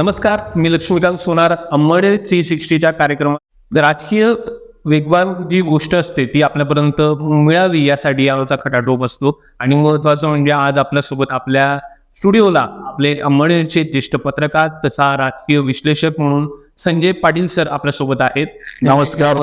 नमस्कार मी लक्ष्मीकांत सोनार अंमडे थ्री सिक्स्टीच्या कार्यक्रमात. राजकीय वेगवान जी गोष्ट असते ती आपल्यापर्यंत मिळावी यासाठी आमचा खटाटोप असतो. आणि महत्वाचं म्हणजे आज आपल्यासोबत आपल्या स्टुडिओला आपले अंमडेचे ज्येष्ठ पत्रकार तसा राजकीय विश्लेषक म्हणून संजय पाटील सर आपल्यासोबत आहेत. नमस्कार.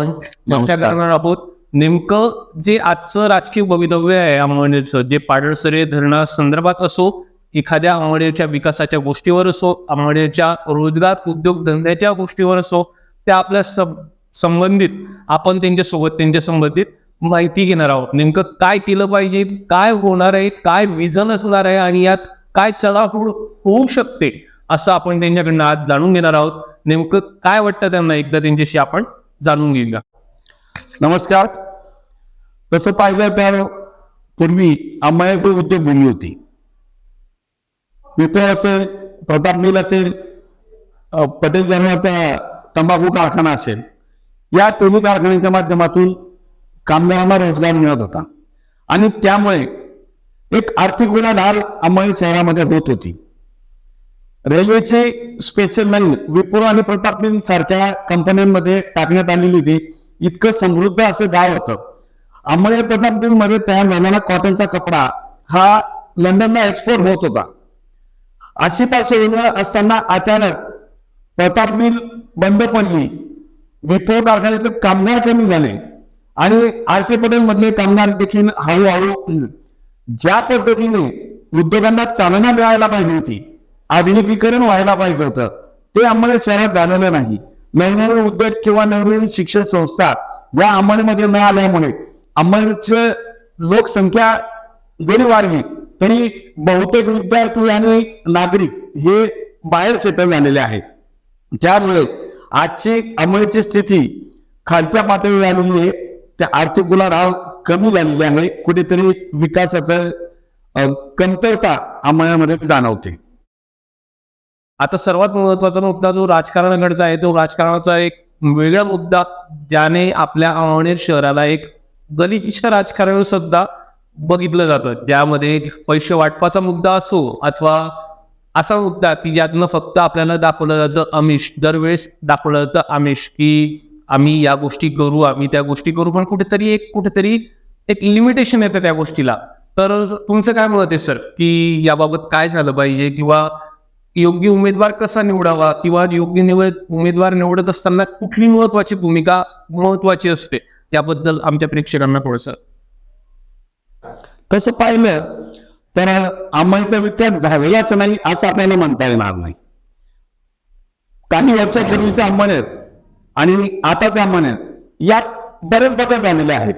आहोत. नेमकं जे आजचं राजकीय भवितव्य आहे अंमडेचं जे पाडळसरे धरणा संदर्भात असो एखाद्या अंमडेच्या विकासाच्या गोष्टीवर असो अंमडेच्या रोजगार उद्योग धंद्याच्या गोष्टीवर असो त्या आपल्या सं- संबंधित आपण त्यांच्यासोबत त्यांच्या संबंधित माहिती घेणार आहोत. नेमकं काय केलं पाहिजे काय होणार आहे काय विजन असणार आहे आणि यात काय चढाओढ होऊ शकते असं आपण त्यांच्याकडनं आज जाणून घेणार आहोत. नेमकं काय वाटतं त्यांना एकदा त्यांच्याशी आपण जाणून घेऊया. नमस्कार. तसं पाहिलं तर पूर्वी उद्योग उद्योगभूमी होती. विप्रो असेल प्रताप मिल असेल पटेल धर्माचा तंबाखू कारखाना असेल या तिन्ही कारखान्यांच्या माध्यमातून कामगारांना रोजगार मिळत होता. आणि त्यामुळे एक आर्थिक उलाढाल अंबाळी शहरामध्ये होत होती. रेल्वेची स्पेशल लाईन विप्रो आणि प्रताप मिल सारख्या कंपन्यांमध्ये टाकण्यात आलेली होती. इतकं समृद्ध असं गाव होतं. अंबळे प्रताप मिलमध्ये तयार झालेला कॉटनचा कपडा हा लंडनला एक्सपोर्ट होत होता. अशी पार्श्वभूमी असताना अचानक प्रताप मिल बंद पडली. विठ्ठल कारखान्याचे कामगार कमी झाले. आणि आर के पटेल मधले कामगार देखील हळूहळू ज्या पद्धतीने उद्योगांना चालना मिळायला पाहिजे होती आधुनिकीकरण व्हायला पाहिजे होतं ते आम्हाला शहरात झालेलं नाही. नवनवीन उद्योग किंवा नवनवीन शिक्षण संस्था या अंमलमध्ये न आल्यामुळे अंमलीचं लोकसंख्या जरी वाढली तरी बहुतेक विद्यार्थी आणि नागरिक हे बाहेर सेटल झालेले आहेत. त्यामुळे आजची अमळीची स्थिती खालच्या पातळीवर आलेली आहे. त्या आर्थिक गुलाढाल कमी झालेली आहे. कुठेतरी विकासाचं कमतरता अमळ्यामध्ये जाणवते. आता सर्वात महत्त्वाचा मुद्दा जो राजकारणाकडचा आहे तो राजकारणाचा एक वेगळा मुद्दा ज्याने आपल्या अमळनेर शहराला एक गलिच्छ राजकारण सुद्धा बघितलं जातं. ज्यामध्ये पैसे वाटपाचा मुद्दा असो अथवा असा मुद्दा की ज्यातनं फक्त आपल्याला दाखवलं जातं आमिष दरवेळेस दाखवलं जातं आमिष की आम्ही या गोष्टी करू आम्ही त्या गोष्टी करू पण कुठेतरी एक कुठेतरी एक लिमिटेशन येतं त्या गोष्टीला. तर तुमचं काय मत आहे सर की याबाबत काय झालं पाहिजे किंवा योग्य उमेदवार कसा निवडावा किंवा योग्य निवड उमेदवार निवडत असताना कुठली महत्वाची भूमिका महत्वाची असते? याबद्दल आमच्या प्रेक्षकांना थोडंसं तसं पाहिलं तर अंमलीचा विकास झालेलाच नाही असं आपल्याला म्हणता येणार नाही. काही वर्षापूर्वीचे आहेत आणि आताचे आहेत यात बरेच बदल झालेले आहेत.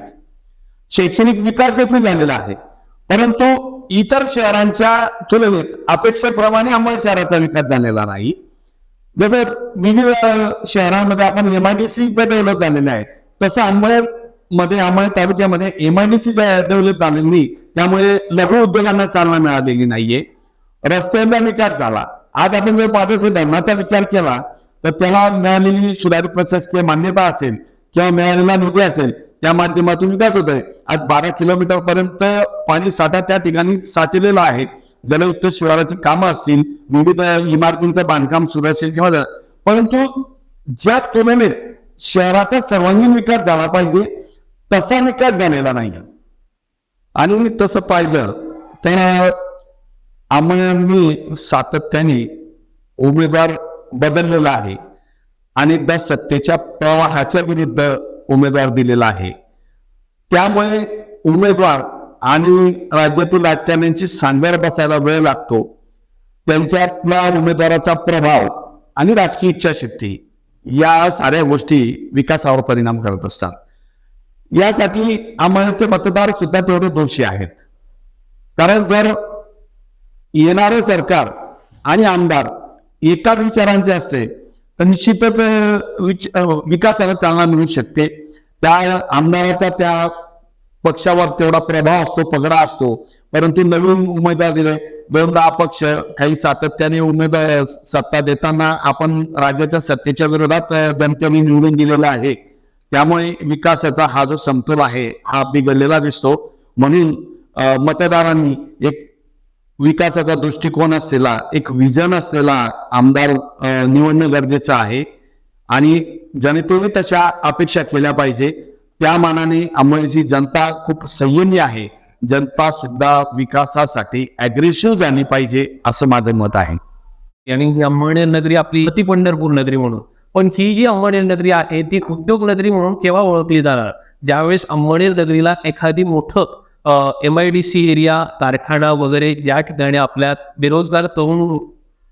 शैक्षणिक विकास देखील झालेला आहे. परंतु इतर शहरांच्या तुलनेत अपेक्षेप्रमाणे अंमल शहराचा विकास झालेला नाही. जसं विविध शहरांमध्ये आपण एमआयडीसी डेव्हलप झालेले आहे. तसं अंबळ मध्ये आम्हाला तालुक्यामध्ये एमआयडीसी डेव्हलप झालेली त्यामुळे लघु उद्योगांना चालना मिळालेली नाहीये. रस्त्यांचा विकास झाला. आज आपण जर पाहतो धरणाचा विचार केला तर त्याला मिळालेली सुधारित प्रशासकीय मान्यता असेल किंवा मिळालेला निधी असेल त्या माध्यमातून विकास होत आहे आज बारा किलोमीटर पर्यंत पाणी साठा त्या ठिकाणी साचलेला आहे. जलयुक्त शिवाराची कामं असतील विविध इमारतींचं बांधकाम सुरू असेल किंवा परंतु ज्या तुलनेत शहराचा सर्वांगीण विकास झाला पाहिजे तसा निकाल झालेला नाही आणि मी तसं पाहिलं तर आम्ही सातत्याने उमेदवार बदललेला आहे. आणि त्या सत्तेच्या प्रवाहाच्या विरुद्ध उमेदवार दिलेला आहे. त्यामुळे उमेदवार आणि राज्यातील राजकारण्यांची सांगव्यार बसायला वेळ लागतो. त्यांच्यातला उमेदवाराचा प्रभाव आणि राजकीय इच्छाशक्ती या साऱ्या गोष्टी विकासावर परिणाम करत असतात. यासाठी आम्हाचे मतदार सुद्धा तेवढे दोषी आहेत. कारण जर येणारं सरकार आणि आमदार एकाच विचारांचे असते तर निश्चितच विच- विकासाला चालना मिळू शकते. त्या आमदाराचा त्या पक्षावर तेवढा प्रभाव असतो पगडा असतो. परंतु नवीन उमेदवार दिले विरोधा अपक्ष काही सातत्याने उमेदवार सत्ता देताना आपण राज्याच्या सत्तेच्या विरोधात जनतेने निवडून दिलेला आहे. त्यामुळे विकासाचा हा जो समतोल आहे हा बिघडलेला दिसतो. म्हणून मतदारांनी एक विकासाचा दृष्टिकोन असलेला एक विजन असलेला आमदार निवडणं गरजेचं आहे. आणि जनतेने तशा अपेक्षा केल्या पाहिजे. त्या मानाने अंमळची जनता खूप संयमी आहे. जनता सुद्धा विकासासाठी अग्रेसिव्ह झाली पाहिजे असं माझं मत आहे. आणि ही नगरी आपली अति पंढरपूर नगरी म्हणून. पण ही जी अंमळनेर नगरी आहे ती उद्योग नगरी म्हणून केव्हा ओळखली जाणार? ज्यावेळेस अंमळनेर नगरीला एखादी मोठं M I D C area कारखाना वगैरे ज्या ठिकाणी आपल्या बेरोजगार तरुण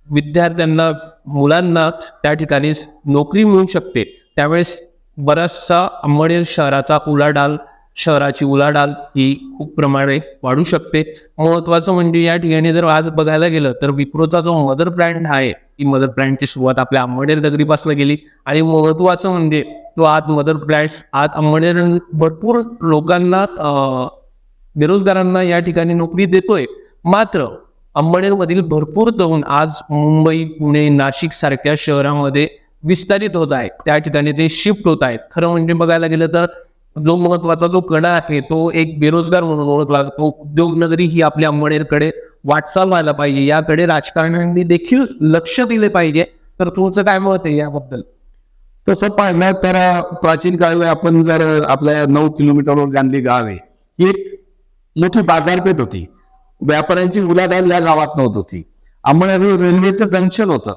विद्यार्थ्यांना मुलांना त्या ठिकाणी नोकरी मिळू शकते त्यावेळेस बराचसा अंमळनेर शहराचा उलाढाल शहराची उलाढाल ही खूप प्रमाणे वाढू शकते. महत्वाचं म्हणजे या ठिकाणी जर आज बघायला गेलं तर विप्रोचा जो मदर ब्रँड आहे ती मदर ब्रँडची सुरुवात आपल्या अंबडेर नगरीपासून गेली आणि महत्वाचं म्हणजे तो आज मदर ब्रँड आज अंबडेर भरपूर लोकांना बेरोजगारांना या ठिकाणी नोकरी देतोय. मात्र अंबनेरमधील भरपूर तरुण आज मुंबई पुणे नाशिक सारख्या शहरामध्ये विस्तारित होत आहे त्या ठिकाणी ते शिफ्ट होत आहेत. खरं म्हणजे बघायला गेलं तर जो महत्त्वाचा जो कडा आहे तो एक बेरोजगार म्हणून ओळखला जातो. उद्योग नगरी ही आपल्या अंबनेरकडे वाटचाल व्हायला पाहिजे. याकडे राजकारण्यांनी देखील लक्ष दिले पाहिजे. तर तुमचं काय मत आहे याबद्दल? तसं पाहिलं तर प्राचीन काळी आपण जर आपल्या नऊ किलोमीटरवर गांधी गाव आहे ही एक मोठी बाजारपेठ होती. व्यापाऱ्यांची उलाढाल या गावात नव्हत होती. आम्हाला रेल्वेचं जंक्शन होतं.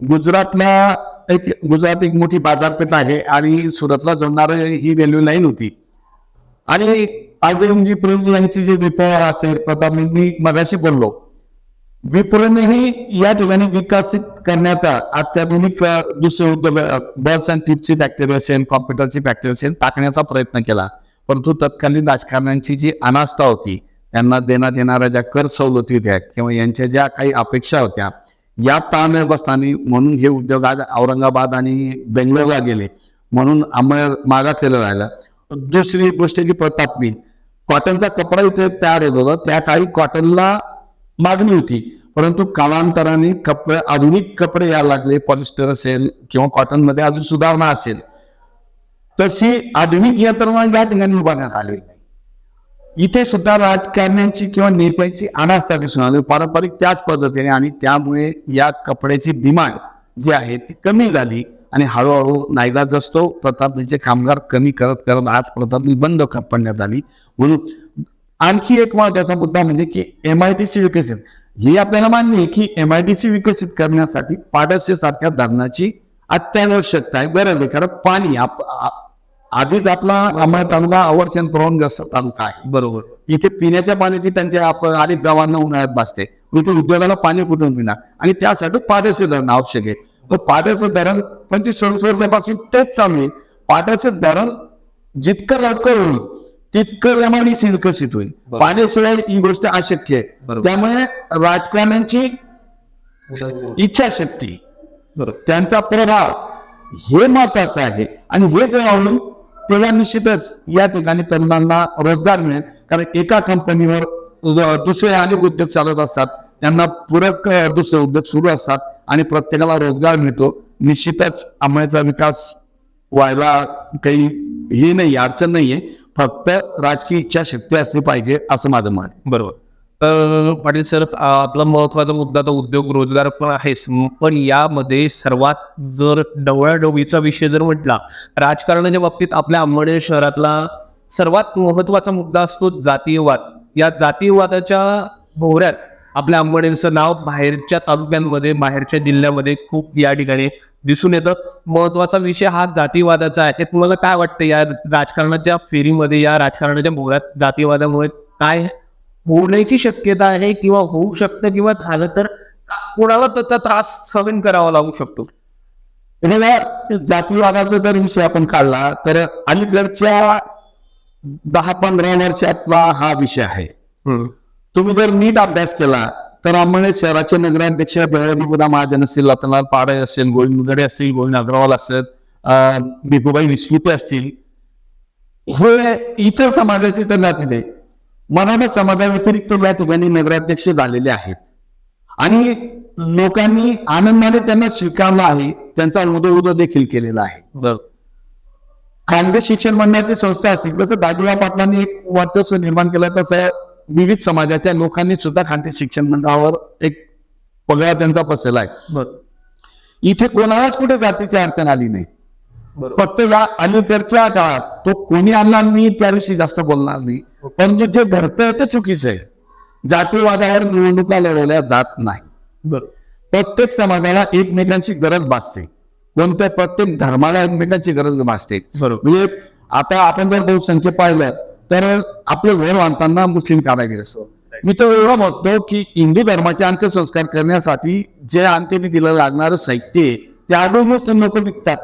गुजरातला एक गुजरात एक मोठी बाजारपेठ आहे आणि सुरतला जोडणार ही रेल्वे लाईन होती. आणि आज म्हणजे यांची जी विचार असेल प्रताप मी मगाशी बोललो. विप्रोनेही या ठिकाणी विकसित करण्याचा अत्याधुनिक दुसरे उद्योग बस अँड टिपची फॅक्टरी असेल कॉम्प्युटरची फॅक्टरी असेल टाकण्याचा प्रयत्न केला. परंतु तत्कालीन राजकारण्यांची जी अनास्था होती त्यांना देण्यात येणाऱ्या ज्या कर सवलती होत्या किंवा यांच्या ज्या काही अपेक्षा होत्या या ताळमेबस्थानी म्हणून हे उद्योग आज औरंगाबाद आणि बेंगलोरला गेले. म्हणून आम्हाला मागासलेलं राहिलं. दुसरी गोष्ट की प्रताप कॉटनचा कपडा इथे तयार होत होता. त्या काळी कॉटनला मागणी होती. परंतु कालांतराने कपडे आधुनिक कपडे यायला लागले. पॉलिस्टर असेल किंवा कॉटनमध्ये अजून सुधारणा असेल. तशी आधुनिक यंत्रणा या ठिकाणी उभारण्यात आली इथे सुद्धा राजकारण्यांची किंवा नेत्यांची अनास्था दिसून आली. पारंपरिक त्याच पद्धतीने आणि त्यामुळे या कपड्याची डिमांड जी आहे ती कमी झाली आणि हळूहळू नाईलाज असतो. प्रतापचे कामगार कमी करत करत आज प्रतापनी बंद पडण्यात आली. म्हणून आणखी एक महत्त्वाचा मुद्दा म्हणजे की एम आय टी सी विकसित. हे आपल्याला मान्य आहे की एम आय टी सी विकसित करण्यासाठी पाडस्य सारख्या धरणाची अत्यावश्यकता आहे गरज आहे. कारण पाणी आप- आधीच आपला अमरावती तालुका आवर्षण प्रवणग्रस्त तालुका आहे. बरोबर. इथे पिण्याच्या पाण्याची त्यांच्या अनेक गावांना उन्हाळ्यात भासते. इथे उद्योगाला पाणी कुठून पिणार आणि त्यासाठी पाण्याचे धरण आवश्यक आहे. तर पाण्याचं धरण पंचवीस वर्षापासून तेच चालू आहे. पाण्याचं धरण जितकं लवकर होईल तितकं एमआयडीसी विकसित होईल. पाण्याशिवाय ही गोष्ट अशक्य आहे. त्यामुळे राजकारण्यांची इच्छाशक्ती बरोबर. त्यांचा प्रभाव हे महत्वाचं आहे. आणि हे जर आपल्याला निश्चितच या ठिकाणी तरुणांना रोजगार मिळेल. कारण एका कंपनीवर दुसरे अनेक उद्योग चालत असतात. त्यांना पूरक दुसरे उद्योग सुरू असतात आणि प्रत्येकाला रोजगार मिळतो. निश्चितच अंमळचा विकास व्हायला काही हे नाही अडचण नाहीये. फक्त राजकीय इच्छाशक्ती असली पाहिजे असं माझं मत बरोबर. तर पाटील सर आपला महत्त्वाचा मुद्दा तर उद्योग रोजगार पण आहेच. पण यामध्ये सर्वात जर डवळाडवळीचा विषय जर म्हटला राजकारणाच्या बाबतीत आपल्या अंबनेर शहरातला सर्वात महत्त्वाचा मुद्दा असतो जातीयवाद. या जातीयवादाच्या भोवऱ्यात आपल्या अंबडेंचं नाव बाहेरच्या तालुक्यांमध्ये बाहेरच्या जिल्ह्यामध्ये खूप या ठिकाणी दिसून येतं. महत्त्वाचा विषय हा जातीवादाचा आहे. तुम्हाला काय वाटतं या राजकारणाच्या फेरीमध्ये या राजकारणाच्या भोवऱ्यात जातीवादामुळे काय होण्याची शक्यता आहे किंवा होऊ शकतं किंवा झालं तर कोणाला त्याचा त्रास सहन करावा लागू शकतो. जातीवादाचा जर विषय आपण काढला तर अलीकडच्या दहा पंधरा वर्षातला हा विषय आहे. तुम्ही जर नीट अभ्यास केला तर आम्हाला शहराचे नगराध्यक्ष बेळगुदा महाजन असतील रतनलाल पाडे असेल गोविंद मुगडे असतील गोविंद अग्रवाल असतील अं, भिकूबाई विस्फुते असतील. हे इतर समाजाचे तर नाते मराठा समाजाव्यतिरिक्त या ठिकाणी नगराध्यक्ष झालेले आहेत. आणि लोकांनी आनंदाने त्यांना स्वीकारलं आहे त्यांचा उदो देखील केलेला आहे. खानदेश शिक्षण मंडळाची संस्था असेल जसं दादूराव पाटलांनी एक वर्चस्व निर्माण केलं तसं विविध समाजाच्या लोकांनी सुद्धा खांती शिक्षण मंडळावर एक पगडा त्यांचा बसलेला आहे. इथे कोणालाच कुठे जातीची अडचण आली नाही. फक्त या अलीकडच्या काळात तो कोणी आणला मी त्याविषयी जास्त बोलणार नाही. पण जे घडतंय ते चुकीचं आहे. जातीवादावर निवडणुका लढवल्या जात नाही. प्रत्येक समाजाला एकमेकांची गरज भासते. कोणत्या प्रत्येक धर्माला एकमेकांची गरज भासते. म्हणजे आता आपण जर बहुसंख्य पाहिलं तर आपलं घर बांधताना मुस्लिम कारागीर असतो. मी तर एवढं म्हणतो की हिंदू धर्माचे अंत्यसंस्कार करण्यासाठी जे अंत्यने दिलं लागणारं साहित्य ते ते लोक विकतात.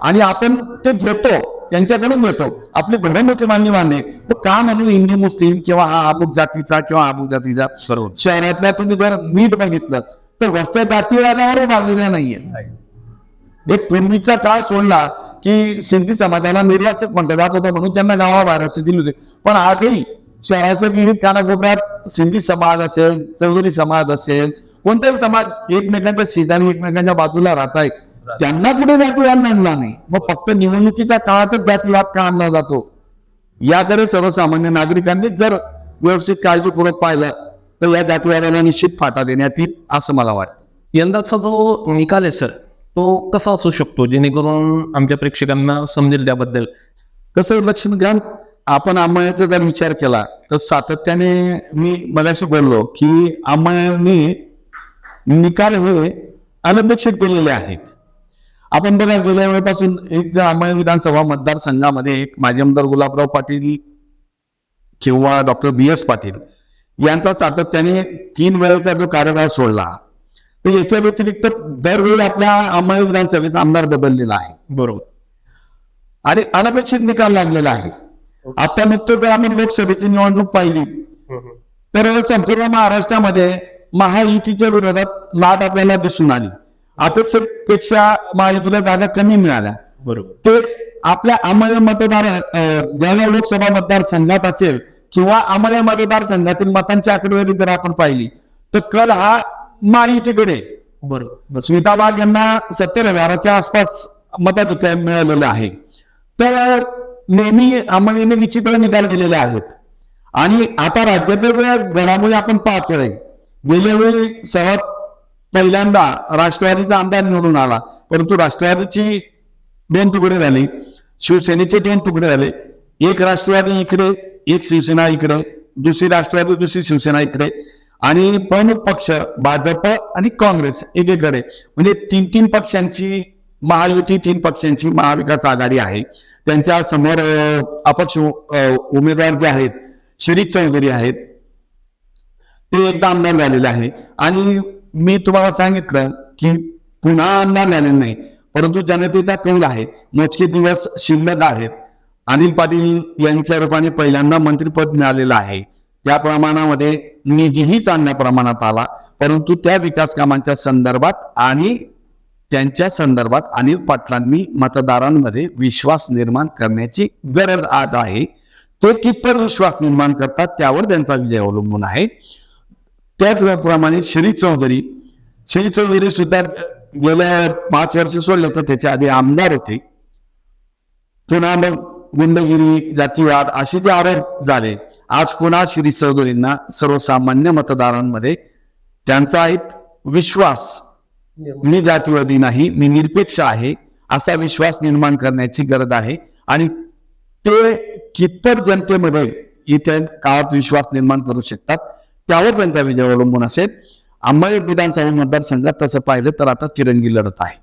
आणि आपण ते घेतो त्यांच्याकडून घेतो आपली घरं मान्य मान्य तर का म्हणून हिंदू मुस्लिम किंवा हा अमुक जातीचा किंवा अमुक जातीचा? बरोबर शहरातल्या तुम्ही जर नीट बघितलं तर वस्त्या जातीवादावर बांधलेल्या नाहीये. एक पूर्वीचा काळ सोडला की सिंधी समाजाला निर्वासित म्हटलं जात होतं म्हणून त्यांना गावाबाहेरचे दिले होते. पण आजही शहराच्या विविध कानाकोपऱ्यात सिंधी समाज असेल चौधरी समाज असेल कोणताही समाज एकमेकांच्या शेजारी एकमेकांच्या बाजूला राहत आहे त्यांना कुठे जातीवाद आणला नाही. मग फक्त निवडणुकीच्या काळातच जातीवाद का आणला जातो? याकडे सर्वसामान्य नागरिकांनी जर व्यवस्थित काळजीपूर्वक पाहिलं तर या जातीवादाला निश्चित फाटा देण्यात येईल असं मला वाटतं. यंदाचा जो निकाल आहे सर तो कसा असू शकतो? जेणेकरून आमच्या प्रेक्षकांना समजेल त्याबद्दल. कसं लक्ष्मी घ्या आपण आंबळ्याचा जर विचार केला तर सातत्याने मी मगाशी बोललो की आंबळ्यांनी निकाल हे अनपेक्षित केलेले आहेत. आपण बघा गेल्या वेळेपासून एक जे आंबळे विधानसभा मतदारसंघामध्ये एक माजी आमदार गुलाबराव पाटील किंवा डॉक्टर बी एस पाटील यांचा सातत्याने तीन वेळेचा जो कार्यकाळ सोडला तर याच्या व्यतिरिक्त दरवेळी आपल्या अंमळ विधानसभेचा आमदार बदललेला आहे. बरोबर. आणि अनपेक्षित निकाल लागलेला आहे. आता नुकतं जर आम्ही लोकसभेची निवडणूक पाहिली. तर संपूर्ण महाराष्ट्रामध्ये महायुतीच्या विरोधात लाट आपल्याला दिसून आली. अपेक्षेपेक्षा महायुतीला जागा कमी मिळाल्या. बरोबर. तेच आपल्या अमर्य मतदार ज्या लोकसभा मतदारसंघात असेल किंवा अमर्य मतदारसंघातील मतांची आकडेवारी जर आपण पाहिली तर कल हा महायुतीकडे. बरोबर. स्मिता वाघ यांना सत्तर हजाराच्या आसपास मताधिकार मिळालेलं आहे. तर नेहमी अंमलीने विचित्र निकाल दिलेले आहेत. आणि आता राज्यातील ज्या घडामोडी आपण पाहतोय. गेल्या वेळी सर्वात पहिल्यांदा राष्ट्रवादीचा आमदार निवडून आला परंतु राष्ट्रवादीची दोन तुकडे झाले शिवसेनेचे दोन तुकडे झाले. एक राष्ट्रवादी इकडे एक शिवसेना इकडे दुसरी राष्ट्रवादी दुसरी शिवसेना इकडे. आणि प्रमुख पक्ष भाजप आणि काँग्रेस एकीकडे. म्हणजे तीन तीन पक्षांची महायुती तीन पक्षांची महाविकास आघाडी आहे. त्यांच्यासमोर अपक्ष उमेदवार जे आहेत शिरीष चौधरी आहेत. ते एकदा आमदार झालेले आहे. आणि मी तुम्हाला सांगितलं की पुन्हा आमदार झालेले नाही परंतु जनतेचा कौल आहे. मोजके दिवस शिल्लक आहेत. अनिल पाटील यांच्या रूपाने पहिल्यांदा मंत्रिपद मिळालेलं आहे. त्या प्रमाणामध्ये निधीही चांगल्या प्रमाणात आला परंतु त्या विकास कामांच्या संदर्भात आणि त्यांच्या संदर्भात अनिल पाटलांनी मतदारांमध्ये विश्वास निर्माण करण्याची गरज आज आहे. ते कितपत विश्वास निर्माण करतात त्यावर त्यांचा विजय अवलंबून आहे. त्याचप्रमाणे श्री चौधरी श्री चौधरी सुद्धा गेल्या पाच वर्ष सोडलं तर त्याच्या आधी आमदार होते. पुन्हा मग गुंडगिरी जातीवाद असे जे आरोप झाले आज पुन्हा श्री चौधरींना सर्वसामान्य मतदारांमध्ये त्यांचा एक विश्वास मी जातीवादी नाही मी निरपेक्ष आहे असा विश्वास निर्माण करण्याची गरज आहे. आणि ते कितपत जनतेमध्ये इथे काळात विश्वास निर्माण करू शकतात. त्यावर त्यांचा विजय अवलंबून असेल. अंबाजी विधानसभा मतदारसंघात तसं पाहिलं तर आता तिरंगी लढत आहे.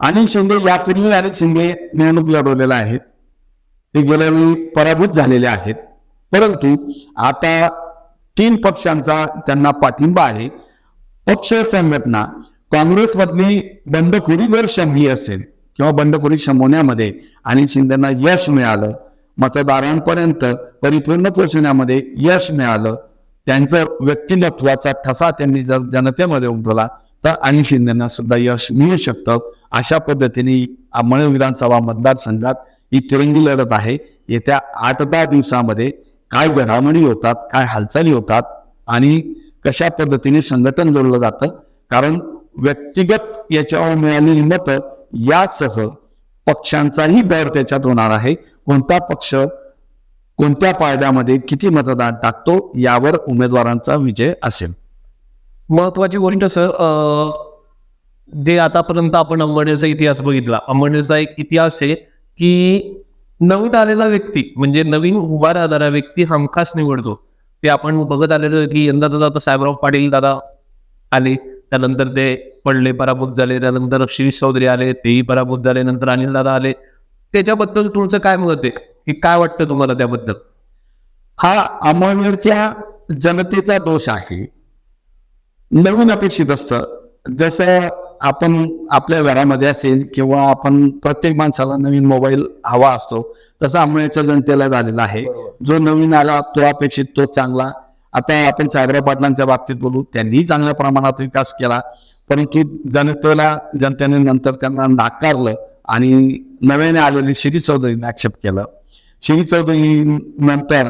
अनिल शिंदे यापूर्वी अनेक शिंदे निवडणूक लढवलेल्या आहेत. ते गेल्या वेळी पराभूत झालेले आहेत. परंतु आता तीन पक्षांचा त्यांना पाठिंबा आहे. पक्ष संघटना काँग्रेसमधली बंडखोरी जर शमली असेल किंवा बंडखोरी शमवण्यामध्ये आणि शिंदेना यश मिळालं मतदारांपर्यंत परिपूर्ण पोहोचण्यामध्ये यश मिळालं त्यांचं व्यक्तिमत्वाचा ठसा त्यांनी जर जनतेमध्ये उमटवला तर आणि शिंदेना सुद्धा यश मिळू शकतं अशा पद्धतीने अंमळ विधानसभा मतदारसंघात ही तिरंगी लढत आहे. येत्या आठ दहा दिवसामध्ये काय घडामोडी होतात काय हालचाली होतात आणि कशा पद्धतीने संघटन जोडलं जातं कारण व्यक्तिगत याच्यावर मिळालेली मतं यासह पक्षांचाही दर त्याच्यात होणार आहे. कोणता पक्ष कोणत्या पायद्यामध्ये किती मतदान टाकतो यावर उमेदवारांचा विजय असेल? महत्वाची गोष्ट सर जे आतापर्यंत आपण अंबनेरचा इतिहास बघितला अंबनेरचा एक इतिहास आहे की नवीन आलेला व्यक्ती म्हणजे नवीन उभा राहणारा व्यक्ती हमखास निवडतो. ते आपण बघत आलेलो की यंदा तर आता साहेबराव पाटील दादा आले त्यानंतर ते पडले पराभूत झाले त्यानंतर शिरीष चौधरी आले तेही पराभूत झाले नंतर अनिल दादा आले. त्याच्याबद्दल तुमचं काय मत आहे? की काय वाटतं तुम्हाला त्याबद्दल? हा अमळनेरच्या जनतेचा दोष आहे. नवीन अपेक्षित असतं. जसं आपण आपल्या घरामध्ये असेल किंवा आपण प्रत्येक माणसाला नवीन मोबाईल हवा असतो तसं अमळनेरच्या जनतेला झालेला आहे. जो नवीन आला तो अपेक्षित तो चांगला. आता आपण सायबराव पाटलांच्या बाबतीत बोलू त्यांनीही चांगल्या प्रमाणात विकास केला परंतु जनतेला जनतेने नंतर त्यांना नाकारलं आणि नव्याने आलेले श्री चौधरीने ऍक्सेप्ट केलं. श्री चौधरी नंतर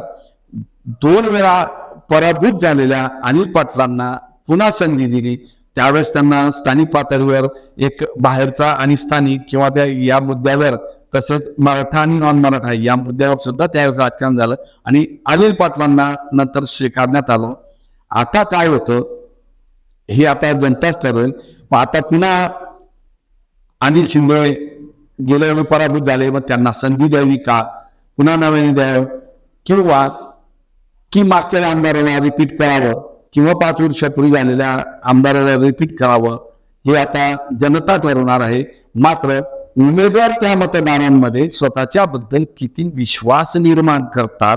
दोन वेळा पराभूत झालेल्या अनिल पाटलांना पुन्हा संधी दिली. त्यावेळेस त्यांना स्थानिक पातळीवर एक बाहेरचा आणि स्थानिक किंवा त्या या मुद्द्यावर तसंच मराठा आणि नॉन मराठा या मुद्द्यावर सुद्धा त्यावेळेस राजकारण झालं आणि अनिल पाटलांना नंतर स्वीकारण्यात आलं. आता काय होतं हे आता जनताच ठरवेल. मग आता पुन्हा अनिल शिंदे गेल्या पराभूत झाले मग त्यांना संधी द्यावी का? पुन्हा नव्याने द्यावं किंवा की मागच्या आमदाराला रिपीट करावं किंवा पाच वर्षापूर्वी झालेल्या आमदाराला रिपीट करावं हे आता जनता ठरवणार आहे. मात्र उमेदवार त्या मतदारांमध्ये स्वतःच्या बद्दल किती विश्वास निर्माण करतात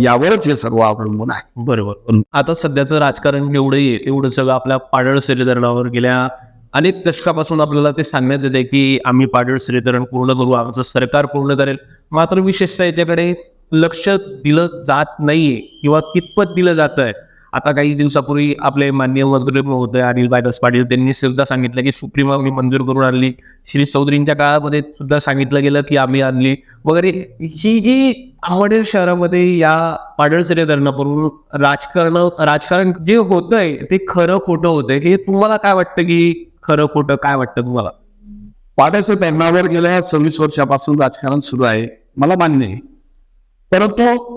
यावरच हे सर्व अवलंबून आहे. बरोबर. आता सध्याचं राजकारण एवढं एवढं सगळं आपल्या पाडळ धरणावर गेल्या अनेक दशकापासून आपल्याला ते सांगण्यात येते की आम्ही पाडळ धरण पूर्ण करू आमचं सरकार पूर्ण करेल. मात्र विशेषतः याच्याकडे लक्ष दिलं जात नाहीये किंवा कितपत दिलं जात आहे आता काही दिवसापूर्वी आपले मान्य मंत्री होते अनिल बायदास पाटील त्यांनी सुद्धा सांगितलं की सुप्रीम आम्ही मंजूर करून आणली. श्री चौधरींच्या काळामध्ये सुद्धा सांगितलं गेलं की आम्ही आणली. वगैरे ही जी आवडेल शहरामध्ये या पाडळ धरणापासून राजकारण राजकारण जे होतंय ते खरं खोटं होतंय. हे तुम्हाला काय वाटतं की खरं खोटं काय वाटतं तुम्हाला? पाड्याच्या धरणावर गेल्या सव्वीस वर्षापासून राजकारण सुरू आहे. मला मान्य आहे. परंतु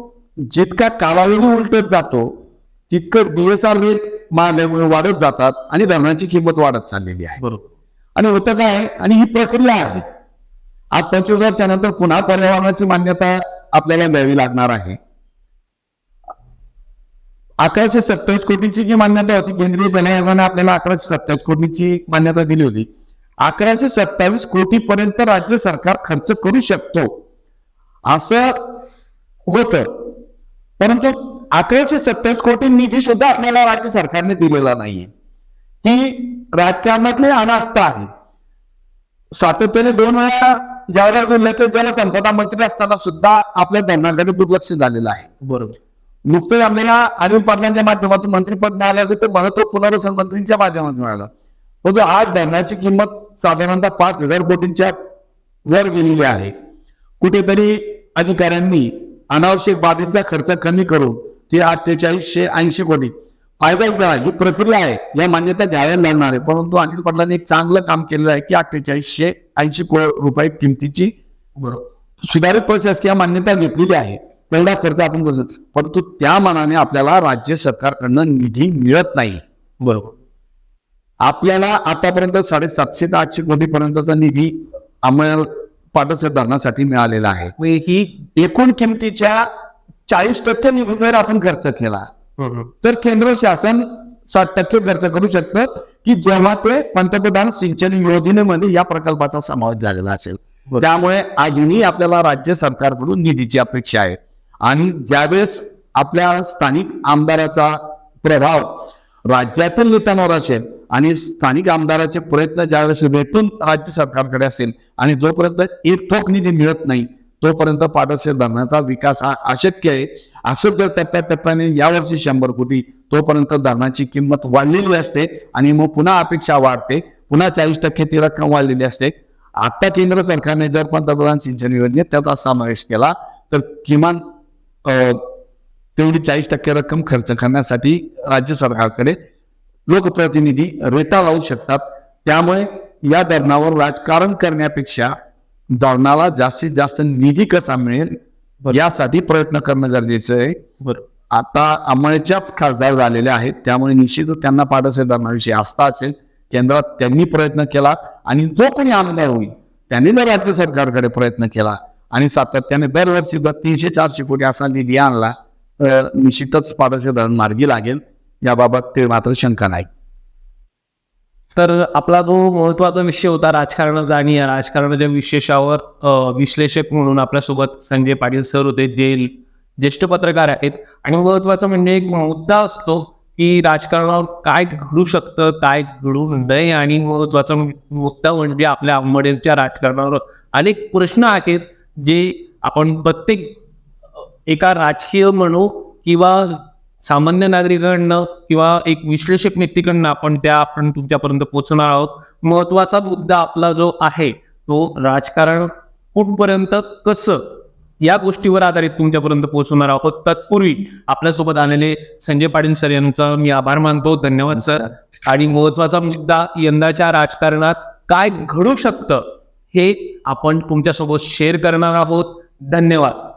जितका कालावधी उलटत जातो तितकं डीएसआर रेट मारल्यामुळे वाढत जातात आणि धरणाची किंमत वाढत चाललेली आहे. बरोबर. आणि होतं काय? आणि ही प्रक्रिया आहे. आज पंचवीस वर्षाच्या नंतर पुन्हा पर्यावरणाची मान्यता आपल्याला द्यावी लागणार आहे. अकराशे सत्तावीस कोटीची जी मान्यता होती केंद्रीय जन आयोगाने आपल्याला अकराशे सत्तावीस कोटीची मान्यता दिली होती. अकराशे सत्तावीस कोटी पर्यंत राज्य सरकार खर्च करू शकतो. असं होत. परंतु अकराशे सत्तावीस कोटी निधी सुद्धा आपल्याला राज्य सरकारने दिलेला नाहीये. ती राजकारणातली अनास्था आहे. सातत्याने दोन वेळा जवाहरलाल जिल्ह्याचे जलसंपदा मंत्री असताना सुद्धा आपल्या धरणाकडे दुर्लक्ष झालेलं आहे. बरोबर. नुकतंच आपल्याला अनिल पाटलांच्या माध्यमातून मंत्रिपद मिळाल्याचं तर महत्त्व पुनर्वसन मंत्रींच्या माध्यमातून मिळालं. परंतु आज धरणाची किंमत साधारणतः पाच हजार कोटींच्या वर गेलेली आहे. कुठेतरी अधिकाऱ्यांनी अनावश्यक बाबींचा खर्च कमी करून ते अठ्ठेचाळीसशे ऐंशी कोटी. फायदा ही प्रक्रिया आहे या मान्यता द्यायला लागणार आहे. परंतु अनिल पाटलांनी एक चांगलं काम केलेलं आहे की अठ्ठेचाळीसशे ऐंशी रुपये किमतीची सुधारित प्रशासकीय मान्यता घेतलेली आहे. तेवढा खर्च आपण करू शकतो परंतु त्या मानाने आपल्याला राज्य सरकारकडनं निधी मिळत नाही. बरोबर. आपल्याला आतापर्यंत साडेसातशे ते आठशे कोटी पर्यंतचा निधी अंमल पाटस धरणासाठी मिळालेला आहे. ही एकूण किमतीच्या चाळीस टक्के निधी जर आपण खर्च केला. तर केंद्र शासन साठ टक्के खर्च करू शकतं की जेव्हा ते पंतप्रधान सिंचन योजनेमध्ये या प्रकल्पाचा समावेश झालेला असेल. त्यामुळे अजूनही आपल्याला राज्य सरकारकडून निधीची अपेक्षा आहे. आणि ज्यावेळेस आपल्या स्थानिक आमदाराचा प्रभाव राज्यातील नेत्यांवर असेल आणि स्थानिक आमदाराचे प्रयत्न ज्यावेळेस भेटून राज्य सरकारकडे असेल आणि जोपर्यंत एक ठोक निधी मिळत नाही तोपर्यंत पाटसे धरणाचा विकास हा अशक्य आहे. असं जर टप्प्याटप्प्याने यावर्षी शंभर कोटी तोपर्यंत धरणाची किंमत वाढलेली असते आणि मग पुन्हा अपेक्षा वाढते. पुन्हा चाळीस टक्के ती रक्कम वाढलेली असते. आता केंद्र सरकारने जर पंतप्रधान सिंचन योजनेत त्याचा समावेश केला तर किमान तेवढी चाळीस टक्के रक्कम खर्च करण्यासाठी राज्य सरकारकडे लोकप्रतिनिधी रेटा लावू शकतात. त्यामुळे या धरणावर राजकारण करण्यापेक्षा धरणाला जास्तीत जास्त निधी कसा मिळेल. यासाठी प्रयत्न करणं गरजेचं आहे. आता अंमळच्याच खासदार झालेले आहेत. त्यामुळे निश्चितच त्यांना पाठवसे धरण्याविषयी आस्था असेल. केंद्रात त्यांनी प्रयत्न केला आणि जो कोणी आमदार होईल त्यांनी जर राज्य सरकारकडे प्रयत्न केला आणि सातत्याने दरवर्षी जर तीनशे चारशे कोटी असा निधी आणला तर निश्चितच पाठवसे धरण मार्गी लागेल. याबाबत ते मात्र शंका नाही. तर आपला जो महत्त्वाचा विषय होता राजकारणाचा आणि या राजकारणाच्या विशेषावर विश्लेषक म्हणून आपल्यासोबत संजय पाटील सर होते जे ज्येष्ठ पत्रकार आहेत. आणि महत्वाचं म्हणजे एक मुद्दा असतो की राजकारणावर काय घडू शकतं काय घडू नये आणि महत्त्वाचा मुद्दा म्हणजे आपल्या आंबडेच्या राजकारणावर अनेक प्रश्न आहेत. जे आपण प्रत्येक एका राजकीय म्हणू किंवा सामान्य नागरिकांना किंवा एक विश्लेषक व्यक्तीकडनं आपण त्या आपण तुमच्यापर्यंत पोहोचणार आहोत. महत्त्वाचा मुद्दा आपला जो आहे तो राजकारण कुठपर्यंत कसं या गोष्टीवर आधारित तुमच्यापर्यंत पोहोचणार आहोत. तत्पूर्वी आपल्यासोबत आलेले संजय पाटील सर यांचा मी आभार मानतो. धन्यवाद सर. आणि महत्त्वाचा मुद्दा यंदाच्या राजकारणात काय घडू शकतं हे आपण तुमच्यासोबत शेअर करणार आहोत. धन्यवाद.